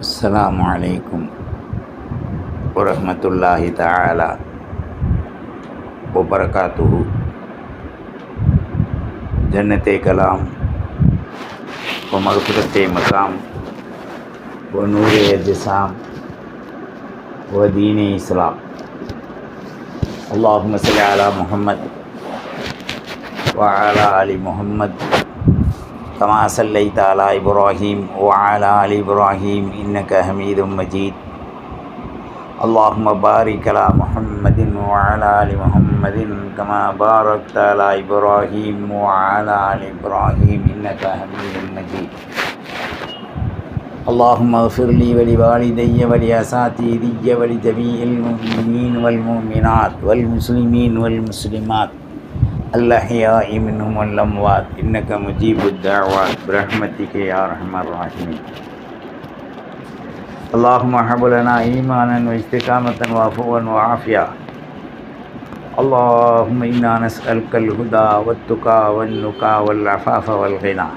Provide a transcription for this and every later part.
السلام عليكم ورحمة الله تعالى وبركاته جنة كلام ومغفرة مقام ونور الجسام ودين إسلام اللهم صل على محمد وعلى آل محمد كما صليت على إبراهيم وعلى آل إبراهيم إنك حميد مجيد. اللهم بارك على محمد وعلى آل محمد كما باركت على إبراهيم وعلى آل إبراهيم إنك حميد مجيد. اللهم اغفر لي ولوالدي ولأساتذتي ولجميع المؤمنين والمؤمنات والمسلمين والمسلمات. الأحياء منهم والأموات. إنك مجيب الدعوات. برحمتك يا أرحم الراحمين. اللهم هب لنا إيمانا واستقامة وعفوا وعافية. اللهم إنا نسألك الهدى والتقى والنقى والعفاف والغنى.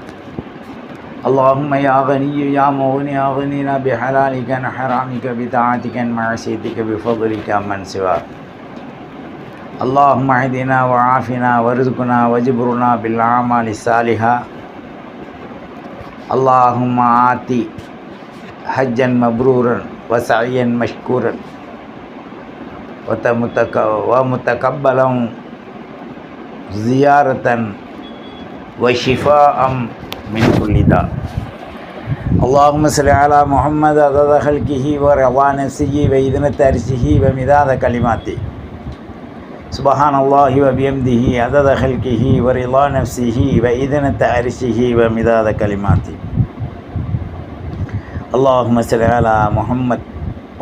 اللهم يا غني يا مغني أغننا بحلالك عن حرامك بطاعتك عن بفضلك من سواك. اللهم اهدنا وعافنا وارزقنا وجبرنا بالأعمال الصالحة. اللهم آتي حجا مبرورا وسعيا مشكورا ومتقبلا زيارة وشفاء من كل داء. اللهم صل على محمد عدد خلقه ورضا نفسه وإذنة عرشه ومداد كلماته. سبحان الله وبحمده عدد خلقه ورضا نفسه وإذنة عرشه ومداد كلماته اللهم صل على محمد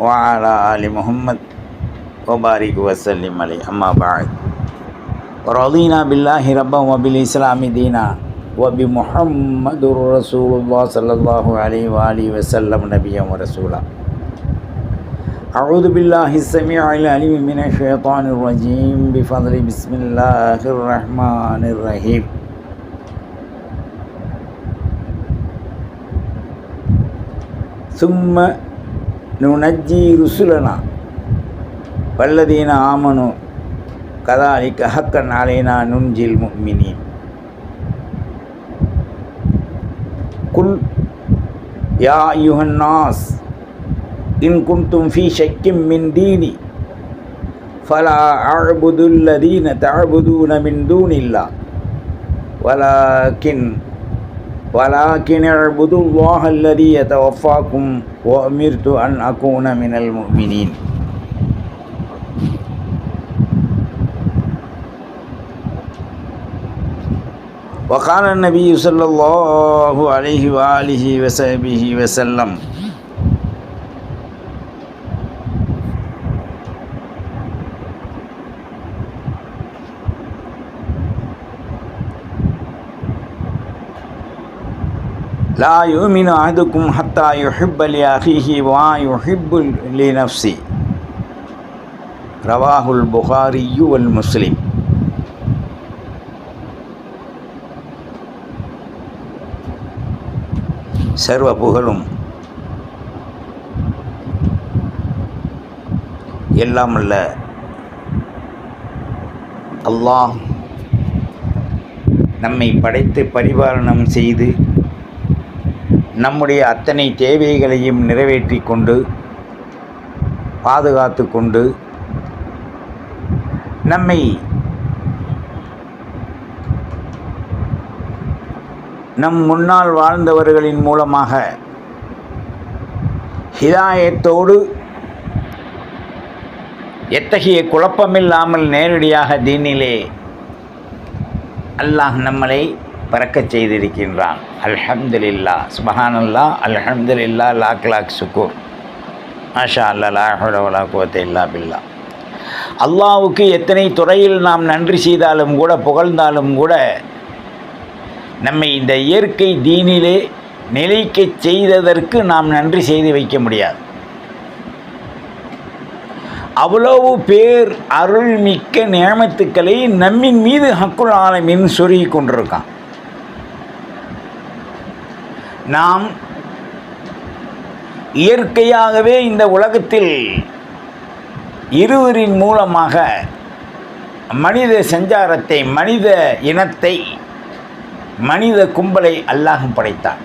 وعلى آل محمد وبارك وسلم عليه أما بعد ورضينا بالله ربا وبالإسلام دينا وبمحمد رسول الله صلى الله عليه وآله وسلم نبيا ورسولا أعوذ بالله السميع العليم من الشيطان الرجيم. بفضل بسم الله الرحمن الرحيم. ثم ننجي رسلنا. والذين آمنوا كذلك حقا علينا ننجي المؤمنين. قل يا أيها الناس إن كنتم في شك من ديني فلا أعبد الذين تعبدون من دون الله. ولكن ولكن اعبدوا الله الذي يتوفاكم وأمرت أن أكون من المؤمنين. وقال النبي صلى الله عليه وآله وصحبه وسلم லா யூமின் அதுக்கும் ஹத்தா யுஹிப்பலி அஹிஹி வா யுஹிப்புல் லி நஃப்சி ரவாஹுல் புகாரியு வல் முஸ்லிம் சர்வ புகழும். எல்லாம் அல்ல. அல்லாஹ் நம்மை படைத்து பரிபாலனம் செய்து நம்முடைய அத்தனை தேவைகளையும் நிறைவேற்றி கொண்டு பாதுகாத்து கொண்டு நம்மை நம் முன்னால் வாழ்ந்தவர்களின் மூலமாக ஹிதாயத்தோடு எத்தகைய குழப்பமில்லாமல் நேரடியாக தீனிலே அல்லாஹ் நம்மளை பறக்கச் செய்திருக்கின்றான். அல்ஹம்துலில்லா. சுபஹானல்லா. அல்ஹம்துலில்லா. லாக் லாக் சுக்கூர். மாஷா அல்லா லாஹுலா குவத்தை இல்லா பில்லா. அல்லாவுக்கு எத்தனை துறையில் நாம் நன்றி செய்தாலும் கூட புகழ்ந்தாலும் கூட நம்மை இந்த இயற்கை தீனிலே நிலைக்க செய்ததற்கு நாம் நன்றி செய்து வைக்க முடியாது. அவ்வளவு பேர் அருள்மிக்க நியமத்துக்களை நம்மின் மீது ஹக்குல் ஆலமின் சொருகி கொண்டிருக்கான். நாம் இயற்கையாகவே இந்த உலகத்தில் இருவரின் மூலமாக மனித சஞ்சாரத்தை மனித இனத்தை மனித கும்பலை அல்லாஹும் படைத்தான்.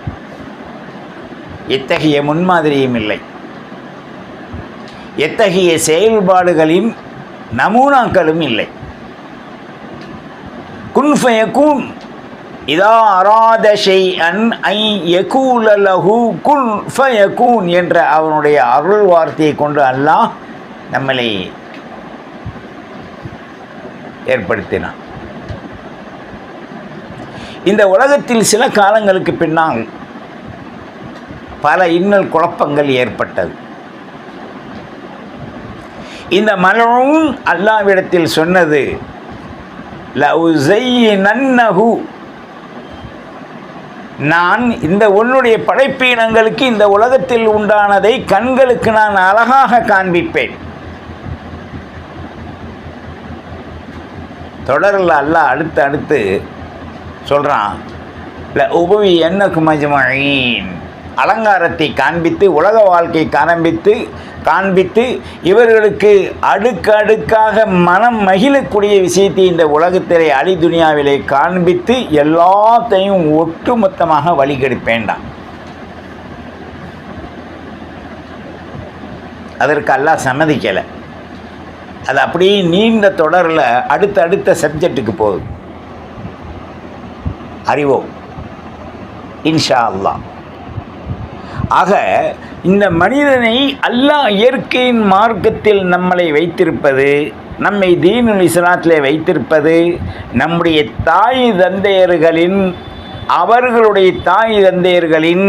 எத்தகைய முன்மாதிரியும் இல்லை. எத்தகைய செயல்பாடுகளின் நமூனாக்களும் இல்லை. குன்ஃபயகூன் இதா அராத அன் ஐ யகூலலஹு குன் ஃபயகூன் என்ற அவனுடைய அருள் வார்த்தையை கொண்டு அல்லாஹ் நம்மளை ஏற்படுத்தினான். இந்த உலகத்தில் சில காலங்களுக்கு பின்னால் பல இன்னல் குழப்பங்கள் ஏற்பட்டது. இந்த மலரும் அல்லாவிடத்தில் சொன்னது நன்னகு நான் இந்த உன்னுடைய படைப்பீனங்களுக்கு இந்த உலகத்தில் உண்டானதை கண்களுக்கு நான் அழகாக காண்பிப்பேன். தொடரில் அல்லாஹ் அடுத்து அடுத்து சொல்கிறான் உபவி என்ன மஜ்மீன் அலங்காரத்தை காண்பித்து உலக வாழ்க்கை காண்பித்து காண்பித்து இவர்களுக்கு அடுக்கடுக்காக மனம் மகிழக்கூடிய விஷயத்தை இந்த உலகத்திலே அலி துனியாவிலே காண்பித்து எல்லாத்தையும் ஒட்டுமொத்தமாக வழிகெடுப்பேண்டாம். அதற்கு அல்லாஹ் சம்மதிக்கலை. அது அப்படியே நீண்ட தொடரில் அடுத்த அடுத்த சப்ஜெக்டுக்கு போகுது. அறிவோம். இன்ஷா அல்லாஹ். ஆக இந்த மனிதனை அல்லாஹ் இயற்கையின் மார்க்கத்தில் நம்மளை வைத்திருப்பது நம்மை தீனுல் இஸ்லாத்திலே வைத்திருப்பது நம்முடைய தாய் தந்தையர்களின் அவர்களுடைய தாய் தந்தையர்களின்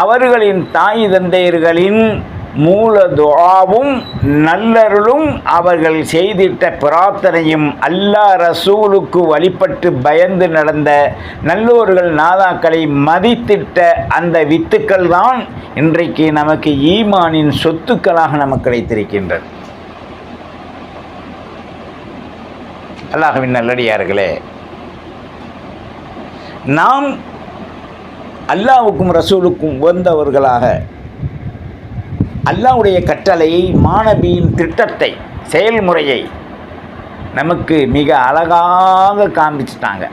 அவர்களின் தாய் தந்தையர்களின் மூல துஆவும் நல்லருளும் அவர்கள் செய்திட்ட பிரார்த்தனையும் அல்லாஹ் ரசூலுக்கு வழிபட்டு பயந்து நடந்த நல்லோர்கள் நாதாக்களை மதித்திட்ட அந்த வித்துக்கள் தான் இன்றைக்கு நமக்கு ஈமானின் சொத்துக்களாக நமக்கு கிடைத்திருக்கின்றது. அல்லாஹவின் நல்லடியார்களே நாம் அல்லாவுக்கும் ரசூலுக்கும் உகந்தவர்களாக அல்லாவுடைய கட்டளையை மாணவியின் திட்டத்தை செயல்முறையை நமக்கு மிக அழகாக காமிச்சிட்டாங்க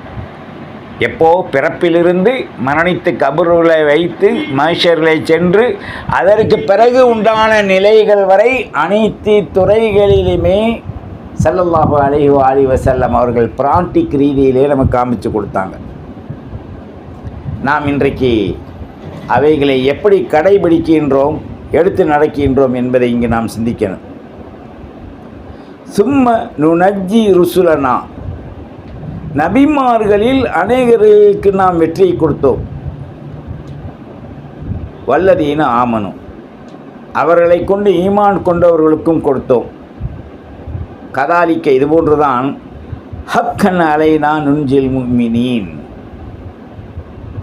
எப்போ? பிறப்பிலிருந்து மரணித்து கபருளை வைத்து மனுஷர்களை சென்று அதற்கு பிறகு உண்டான நிலைகள் வரை அனைத்து துறைகளிலுமே சல்லல்லாஹு அலைஹி அலி வசல்லம் அவர்கள் பிராண்டிக் ரீதியிலே நமக்கு காமிச்சு கொடுத்தாங்க. நாம் இன்றைக்கு அவைகளை எப்படி கடைபிடிக்கின்றோம்? எடுத்து நடக்கின்றோம் என்பதை இங்கு நாம் சிந்திக்கணும். சும்ம நுணஜி ருசுலனா. நபிமார்களில் அநேகருக்கு நாம் வெற்றியை கொடுத்தோம். வல்லதீன ஆமனும். அவர்களை கொண்டு ஈமான் கொண்டவர்களுக்கும் கொடுத்தோம். கதாலிக்க இதுபோன்றுதான் ஹக்கன் அலைனா நுஞ்சில் முக்மினீன்.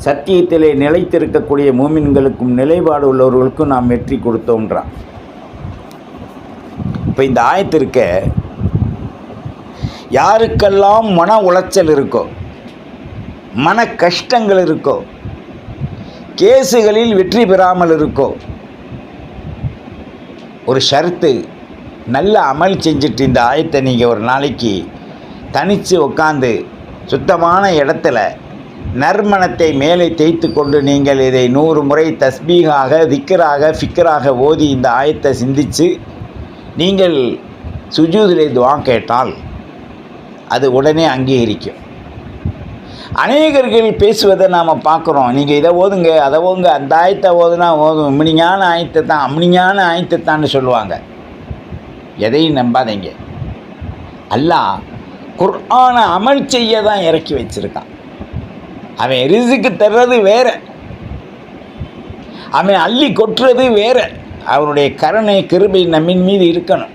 சத்தியத்திலே நிலைத்திருக்கக்கூடிய மூமின்களுக்கும் நிலைப்பாடு உள்ளவர்களுக்கும் நாம் வெற்றி கொடுத்தோன்றான் இப்போ இந்த ஆயத்திருக்க யாருக்கெல்லாம் மன உளைச்சல் இருக்கோ மன கஷ்டங்கள் இருக்கோ கேஸுகளில் வெற்றி பெறாமல் இருக்கோ ஒரு ஷர்த்து நல்ல அமல் செஞ்சுட்டு இந்த ஆயத்தை நீங்கள் ஒரு நாளைக்கு தனித்து உட்காந்து சுத்தமான இடத்துல நறுமணத்தை மேலே தேய்த்து கொண்டு நீங்கள் இதை நூறு முறை தஸ்பீகாக திக்கராக ஃபிக்கராக ஓதி இந்த ஆயத்தை சிந்தித்து நீங்கள் சுஜூதிலே துவா கேட்டால் அது உடனே அங்கீகரிக்கும். அநேகர்கள் பேசுவதை நாம் பார்க்குறோம். நீங்கள் இதை ஓதுங்க அதை ஓதுங்க அந்த ஆயத்தை ஓதுனா ஓதும் அம்னிஞான ஆயத்தை தான் அம்னிஞான ஆயத்தை தான்னு சொல்லுவாங்க. எதையும் நம்பாதீங்க. அல்லாஹ் குர்ஆனை அமல் செய்ய தான் இறக்கி வச்சுருக்கான். அவன் ரிசுக்கு தர்றது வேற. அவன் அள்ளி கொட்டுறது வேற. அவனுடைய கருணை கிருபை நம்மின் மீது இருக்கணும்.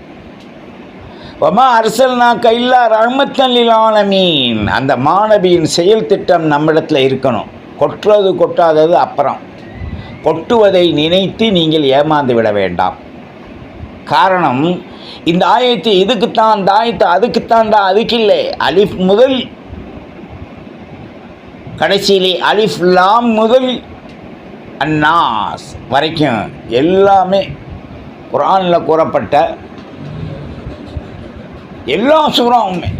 ஒமா அரசல்னா கைல்லா ரஹமத்தல்லில் ஆலமீன். அந்த மாணவியின் செயல் திட்டம் நம்மிடத்தில் இருக்கணும். கொட்டுறது கொட்டாதது அப்புறம். கொட்டுவதை நினைத்து நீங்கள் ஏமாந்து விட வேண்டாம். காரணம் இந்த ஆயத்தை இதுக்குத்தான் அந்த ஆயத்தை அதுக்குத்தான் தான் அதுக்கு இல்லை அலிஃப் முதல் கடைசியிலே அலிஃப் லாம் முதல் அன்னாஸ் வரைக்கும் எல்லாமே குரானில் கூறப்பட்ட எல்லா சூறாவுமே.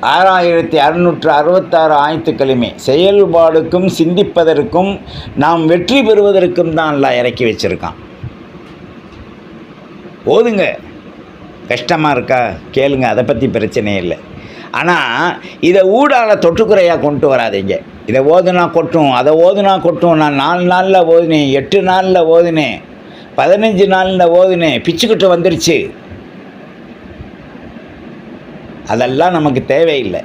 ஆறாயிரத்தி அறுநூற்று அறுபத்தாறு ஆயத்துக்களுமே. செயல்பாடுக்கும் சிந்திப்பதற்கும் நாம் வெற்றி பெறுவதற்கும் தான் எல்லாம் இறக்கி வச்சுருக்கான். ஓதுங்க கஷ்டமாக இருக்கா? கேளுங்க. அதை பற்றி பிரச்சனையே இல்லை. ஆனால் இதை ஊடால தொட்டுக்குறையாக கொண்டு வராதீங்க. இதை ஓதுனா கொட்டும் அதை ஓதுனா கொட்டும். நான் நாலு நாளில் ஓதுனேன் எட்டு நாளில் ஓதுனேன் பதினஞ்சு நாளில் ஓதுனேன் பிச்சுக்கிட்டு வந்துருச்சு. அதெல்லாம் நமக்கு தேவையில்லை.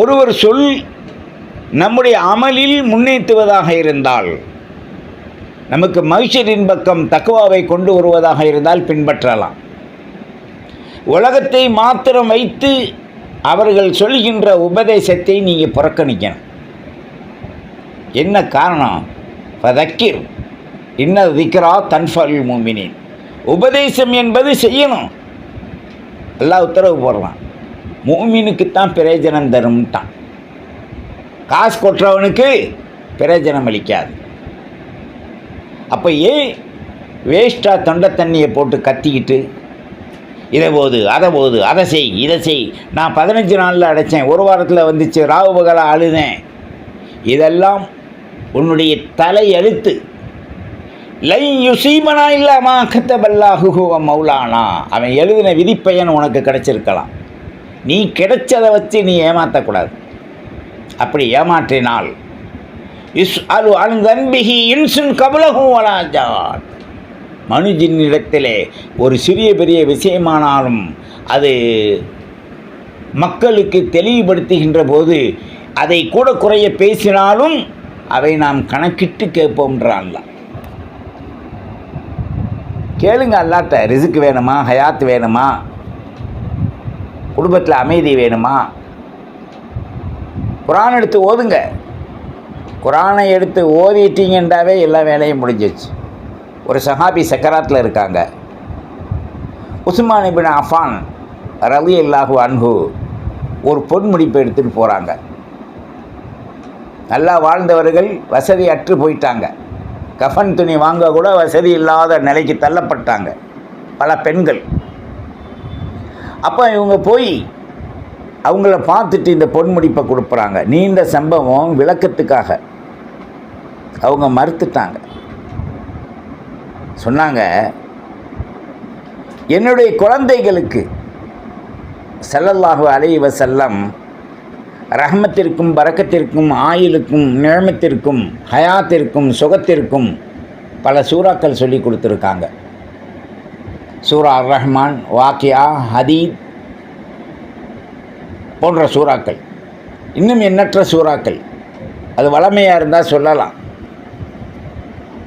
ஒரு ஒரு சொல் நம்முடைய அமலில் முன்னேற்றுவதாக இருந்தால் நமக்கு மகிழ்ச்சியின் பக்கம் தக்குவாவை கொண்டு வருவதாக இருந்தால் பின்பற்றலாம். உலகத்தை மாத்திரம் வைத்து அவர்கள் சொல்கின்ற உபதேசத்தை நீங்கள் புறக்கணிக்கணும். என்ன காரணம்? பதக்கிர் இன்ன விக்ரா தன்ஃபல் மூமினின். உபதேசம் என்பது செய்யணும். எல்லா உத்தரவு போடுறான். மூமினுக்குத்தான் பிரயோஜனம் தரும்ட்டான். காசு கொட்டுறவனுக்கு பிரயோஜனம் அளிக்காது. அப்போ ஏன் வேஸ்ட்டாக தொண்டை தண்ணியை போட்டு கத்திக்கிட்டு இதை போது அதை போது அதை செய் இதை செய். நான் பதினஞ்சு நாளில் அடைச்சேன். ஒரு வாரத்தில் வந்துச்சு. ராகு பகலா அழுதேன். இதெல்லாம் உன்னுடைய தலை எழுத்து லை யுசீமனா இல்லாமா கத்தபல்லாஹுவ மௌலானா. அவன் எழுதின விதிப்பையன் உனக்கு கிடைச்சிருக்கலாம். நீ கிடைச்சதை வச்சு நீ ஏமாற்றக்கூடாது அப்படி ஏமாற்றினால் இஸ் அலு தன்பிகி இன்சுன் கபலகும் வராஜான் மனுஜினிடத்திலே ஒரு சிறிய பெரிய விஷயமானாலும் அது மக்களுக்கு தெளிவுபடுத்துகின்ற போது அதை கூட குறைய பேசினாலும் அதை நாம் கணக்கிட்டு கேட்போம்ன்றான்ல கேளுங்க அல்லாட்ட ரிசுக்கு வேணுமா ஹயாத் வேணுமா குடும்பத்தில் அமைதி வேணுமா? குரான் எடுத்து ஓதுங்க. குரானை எடுத்து ஓதிட்டீங்கன்றாவே எல்லா வேலையும் முடிஞ்சிச்சு ஒரு சஹாபி சக்கராத்தில் இருக்காங்க. உஸ்மான் இபின் அஃபான் ரவி அல்லாஹு அன்ஹு ஒரு பொன்முடிப்பை எடுத்துகிட்டு போகிறாங்க நல்லா வாழ்ந்தவர்கள் வசதி அற்று போயிட்டாங்க. கஃபன் துணி வாங்க கூட வசதி இல்லாத நிலைக்கு தள்ளப்பட்டாங்க. பல பெண்கள். அப்போ இவங்க போய் அவங்கள பார்த்துட்டு இந்த பொன்முடிப்பை கொடுக்குறாங்க நீண்ட சம்பவம் விளக்கத்துக்காக. அவங்க மறுத்துட்டாங்க. சொன்னாங்க என்னுடைய குழந்தைகளுக்கு ஸல்லல்லாஹு அலைவ செல்லம் ரஹமத்திற்கும் பறக்கத்திற்கும் ஆயிலுக்கும் நிழமத்திற்கும் ஹயாத்திற்கும் சுகத்திற்கும் பல சூறாக்கள் சொல்லி கொடுத்துருக்காங்க. சூரா அர் ரஹ்மான் வாக்கியா ஹதீத் போன்ற சூறாக்கள். இன்னும் எண்ணற்ற சூறாக்கள். அது வளமையாக இருந்தால் சொல்லலாம்.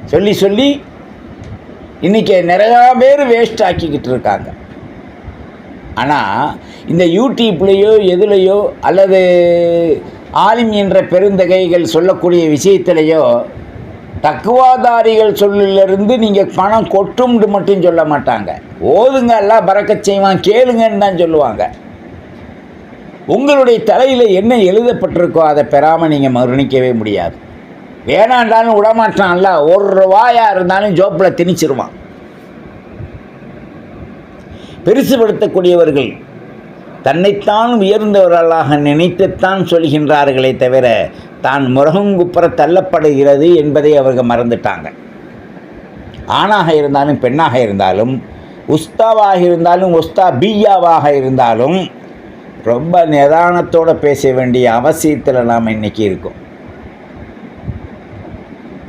சொல்லி சொல்லி இன்றைக்கி நிறையா பேர் வேஸ்ட் ஆக்கிக்கிட்டு இருக்காங்க. ஆனால் இந்த யூடியூப்லேயோ எதுலேயோ அல்லது ஆலிம் என்ற பெருந்தகைகள் சொல்லக்கூடிய விஷயத்திலேயோ தக்குவாதாரிகள் சொல்லிலிருந்து நீங்கள் பணம் கொட்டும்னு மட்டும் சொல்ல மாட்டாங்க. ஓதுங்க எல்லாம் பறக்க செய்வான் கேளுங்கன்னு தான் சொல்லுவாங்க. உங்களுடைய தலையில் என்ன எழுதப்பட்டிருக்கோ அதை பெறாமல் நீங்கள் மரணிக்கவே முடியாது. வேணாண்டாலும் விடமாட்டான்ல. ஒரு ரூபாயாக இருந்தாலும் ஜோப்பில் திணிச்சிருவான். பெருசுபடுத்தக்கூடியவர்கள் தன்னைத்தான் உயர்ந்தவர்களாக நினைத்துத்தான் சொல்கின்றார்களே தவிர தான் முருகங்குப்புற தள்ளப்படுகிறது என்பதை அவர்கள் மறந்துட்டாங்க. ஆணாக இருந்தாலும் பெண்ணாக இருந்தாலும் உஸ்தாவாக இருந்தாலும் உஸ்தா பியாவாக இருந்தாலும் ரொம்ப நிதானத்தோடு பேச வேண்டிய அவசியத்தில் நாம் இன்னைக்கு இருக்கோம்.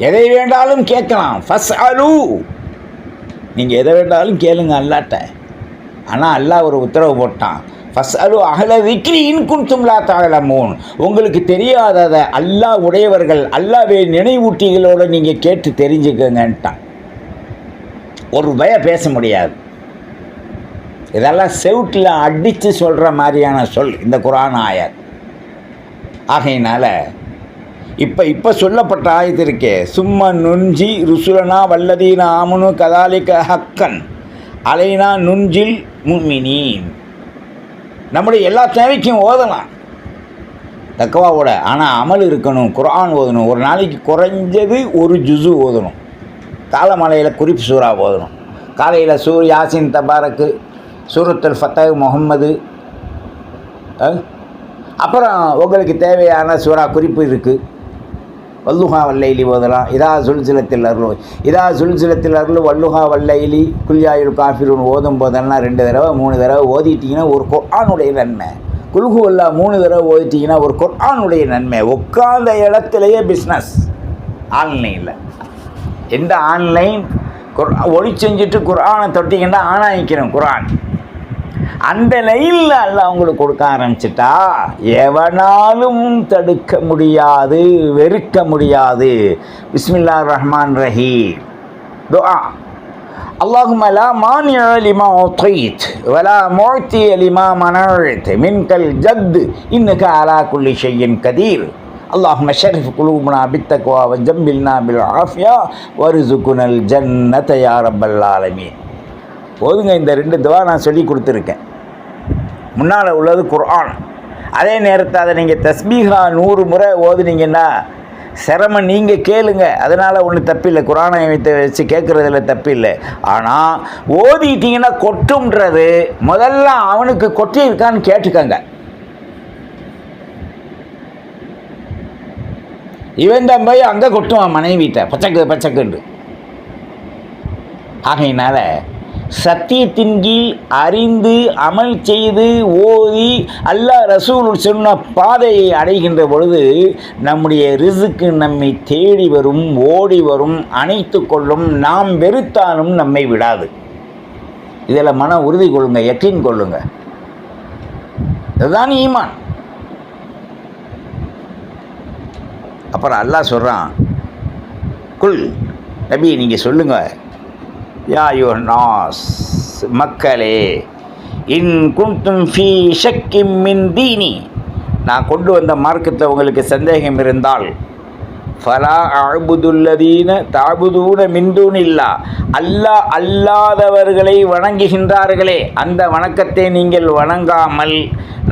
எதை வேண்டாலும் கேட்கலாம். ஃபஸ் அலு நீங்கள் எதை வேண்டாலும் கேளுங்க அல்லாட்ட. ஆனால் அல்லாஹ் ஒரு உத்தரவு போட்டான். ஃபஸ் அலு அகல விக்ரி இன்குன்தும்லா தாழமோன் உங்களுக்கு தெரியாததை அல்லாஹ் உடையவர்கள் அல்லாவே நினைவூட்டிகளோடு நீங்கள் கேட்டு தெரிஞ்சுக்கங்கன்ட்டான். ஒரு பய பேச முடியாது. இதெல்லாம் செவுட்டில் அடித்து சொல்கிற மாதிரியான சொல். இந்த குரான் ஆயார் ஆகையினால் இப்போ இப்போ சொல்லப்பட்ட ஆயத்து இருக்கே. சும்மா நுஞ்சி ருசுலனா வல்லதீன ஆமனு கதாலிக்க ஹக்கன். அலைனா நுஞ்சில் முமினீன் நம்முடைய எல்லா தேவைக்கும் ஓதலாம். தக்கவாவோட. ஆனால் அமல் இருக்கணும் குரான் ஓதணும். ஒரு நாளைக்கு குறைஞ்சது ஒரு ஜுசு ஓதணும். காலமலையில் குறிப்பு சூறா ஓதணும். காலையில் சூர் யாசின் தபாரக்கு சூரத்துல் ஃபத்தேவ் முகம்மது அப்புறம் உங்களுக்கு தேவையான சூறா குறிப்பு இருக்குது வல்லுஹா வல்லைலி ஓதலாம் இதா சுல்சிலத்தில் அருள். இதா சுல்சிலத்தில் அருள் வல்லுஹா வல்லைலி. குல்யாயுல் காஃபிரூன் ஓதும் போதெல்லாம் ரெண்டு தடவை மூணு தடவை ஓதிட்டிங்கன்னா ஒரு குர்ஆனுடைய நன்மை. குல்கு அல்லா மூணு தடவை ஓதிட்டிங்கன்னா ஒரு குர்ஆனுடைய நன்மை. உட்கார்ந்த இடத்துலையே பிஸ்னஸ் ஆன்லைனில். எந்த ஆன்லைன் குர் ஒளி செஞ்சுட்டு குர்ஆனை தொட்டிங்கன்னா ஆனாயிக்கணும் குர்ஆன். அந்த லைனில் அல்லாஹ் உங்களுக்கு கொடுக்க ஆரம்பிச்சிட்டா எவனாலும் தடுக்க முடியாது வெறுக்க முடியாது பிஸ்மில்லா ரஹ்மான் ரஹீம் துஆ اللهم لا مانع لما أعطيت ولا معطي لما منعت منك الجد إنك على كل شيء قدير اللهم شرف قلوبنا بالتقوى وجملنا بالعافية وارزقنا الجنة يا رب العالمين போதுங்க இந்த ரெண்டு துவா நான் சொல்லி கொடுத்துருக்கேன். முன்னால் உள்ளது குர்ஆன். அதே நேரத்தை அதை நீங்கள் தஸ்பீஹா நூறு முறை ஓதுனீங்கன்னா சிரமம் நீங்கள் கேளுங்க. அதனால் ஒன்றும் தப்பில்லை. குரானை வைத்து வச்சு கேட்குறதுல தப்பில்லை. ஆனால் ஓதிட்டிங்கன்னா கொட்டும்ன்றது முதல்ல அவனுக்கு கொட்டி இருக்கான்னு கேட்டுக்கங்க. இவன் தான் போய் அங்கே கொட்டுவான் மனைவிட்ட. பச்சக்கு பச்சக்குண்டு ஆகையினால சத்தியத்தின் கீழ் அறிந்து அமல் செய்து ஓதி அல்லாஹ் ரசூல் சொன்ன பாதையை அடைகின்ற பொழுது நம்முடைய ரிசுக்கு நம்மை தேடி வரும் ஓடி வரும் அணைத்து கொள்ளும் நாம் வெறுத்தாலும் நம்மை விடாது. இதில் மன உறுதி கொள்ளுங்க யக்கீன் கொள்ளுங்க. இதுதான் ஈமான். அப்புறம் அல்லாஹ் சொல்கிறான் குல் நபி நீங்கள் சொல்லுங்கள் யா நாஸ் மக்களே. இன் குந்தும் ஃபீ ஷக்கிம் மின் தீனி. நான் கொண்டு வந்த மார்க்கத்தில் உங்களுக்கு சந்தேகம் இருந்தால் ஃபலா அழுபுதுல்லதீன தாபுதூன மின்தூன் இல்லா அல்லாஹ் அல்லாதவர்களை வணங்குகின்றார்களே. அந்த வணக்கத்தை நீங்கள் வணங்காமல்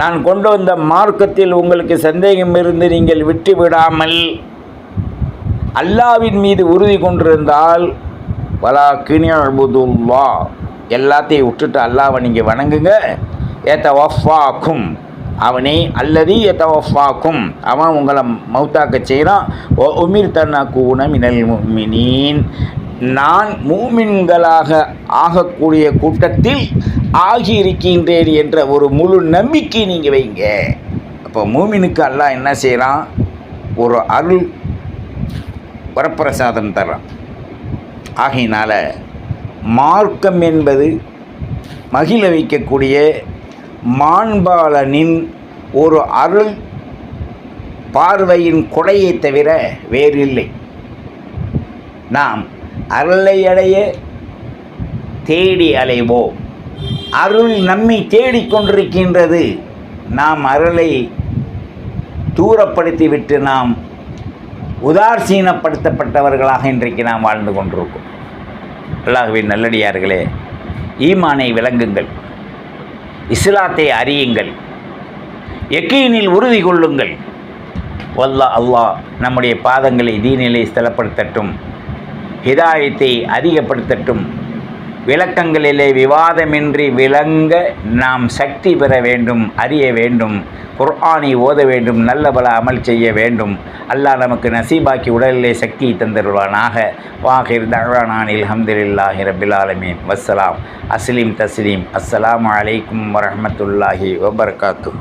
நான் கொண்டு வந்த மார்க்கத்தில் உங்களுக்கு சந்தேகம் இருந்து நீங்கள் விட்டு விடாமல் அல்லாவின் மீது உறுதி கொண்டிருந்தால் வலா கிணியபுதுல்லா எல்லாத்தையும் விட்டுட்டு அல்லாவை நீங்கள் வணங்குங்க. ஏத்த வஃபாக்கும் அல்லது ஏத்த வஃபாக்கும் அவன் உங்களை மௌத்தாக்க செய்கிறான் ஓ உமிர் தன்னா கூன மினல் முமினீன். நான் மூமின்களாக ஆகக்கூடிய கூட்டத்தில் ஆகியிருக்கின்றேன் என்ற ஒரு முழு நம்பிக்கை நீங்கள் வைங்க. அப்போ மூமினுக்கு அல்லாஹ் என்ன செய்கிறான் ஒரு அருள் வரப்பிரசாதம் தர்றான். ஆகையினால் மார்க்கம் என்பது மகிழ வைக்கக்கூடிய மாண்பாளனின் ஒரு அருள் பார்வையின் கொடையை தவிர வேறில்லை. நாம் அருளை அடைய தேடி அலைவோம். அருள் நம்மை தேடிக்கொண்டிருக்கின்றது நாம் அருளை தூரப்படுத்திவிட்டு நாம் உதாசீனப்படுத்தப்பட்டவர்களாக இன்றைக்கு நாம் வாழ்ந்து கொண்டிருக்கோம் அல்லாஹுவின் நல்லடியார்களே ஈமானை விளங்குங்கள் இஸ்லாத்தை அறியுங்கள் எக்கீனில் உறுதி கொள்ளுங்கள். வல்லா அல்லாஹ் நம்முடைய பாதங்களை தீனிலை ஸ்தலப்படுத்தட்டும் ஹிதாயத்தை அதிகப்படுத்தட்டும். விளக்கங்களிலே விவாதமின்றி விளங்க நாம் சக்தி பெற வேண்டும் அறிய வேண்டும் குர்ஆனை ஓத வேண்டும் நல்ல பல அமல் செய்ய வேண்டும். அல்லாஹ் நமக்கு நசீபாக்கி உடலிலே சக்தியை தந்திருவானாக வாஹிர் தஹ்வானானில் ஹம்துலில்லாஹி ரபில் ஆலமீன். வஸ்ஸலாம். அஸ்லீம் தஸ்லீம். அஸ்ஸலாம் அலைக்கும் வரமத்துல்லாஹி வபர்காத்து